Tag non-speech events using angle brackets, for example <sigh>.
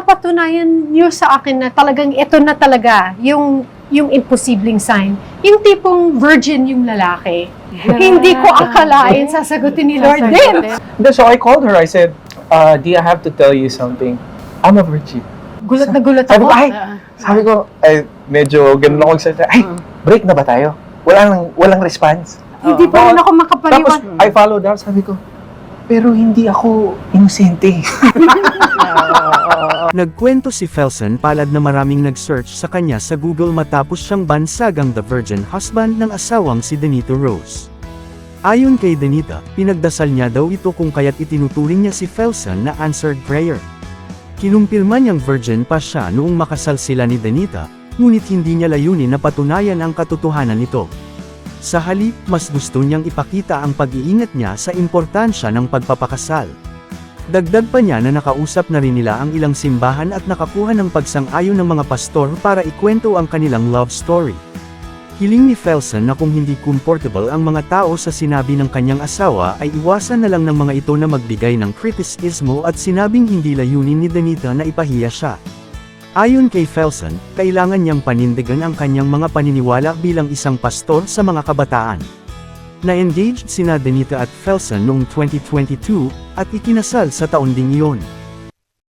mapatunayan niyo sa akin na talagang ito na talaga yung yung imposibleng sign. Yung tipong virgin yung lalaki. <laughs> Hindi ko akalain sasagutin ni Lord din. Then, so I called her. I said, uh, Di, I have to tell you something. I'm a virgin. Gulat na gulat Sabi ako. ko, ay, sabi ko, ay, medyo ganun ako magsalita. Ay, break na ba tayo? Walang, walang response. Hindi pa rin ako Tapos, makapaniwan. I followed up, sabi ko, pero hindi ako inosente. <laughs> Nagkwento si Felsen palad na maraming nag-search sa kanya sa Google matapos siyang bansagang the virgin husband ng asawang si Danito Rose. Ayon kay Danita, pinagdasal niya daw ito kung kaya't itinuturing niya si Felsen na answered prayer. Kinumpirma niyang virgin pa siya noong makasal sila ni Danita, ngunit hindi niya layunin na patunayan ang katotohanan nito. Sa halip, mas gusto niyang ipakita ang pag-iingat niya sa importansya ng pagpapakasal. Dagdag pa niya na nakausap na rin nila ang ilang simbahan at nakakuha ng pagsang-ayon ng mga pastor para ikwento ang kanilang love story. Hiling ni Felsen na kung hindi comfortable ang mga tao sa sinabi ng kanyang asawa ay iwasan na lang ng mga ito na magbigay ng kritisismo at sinabing hindi layunin ni Danita na ipahiya siya. Ayon kay Felsen, kailangan niyang panindigan ang kanyang mga paniniwala bilang isang pastor sa mga kabataan. Na-engaged sina Danita at Felsen noong 2022, at ikinasal sa taon ding iyon.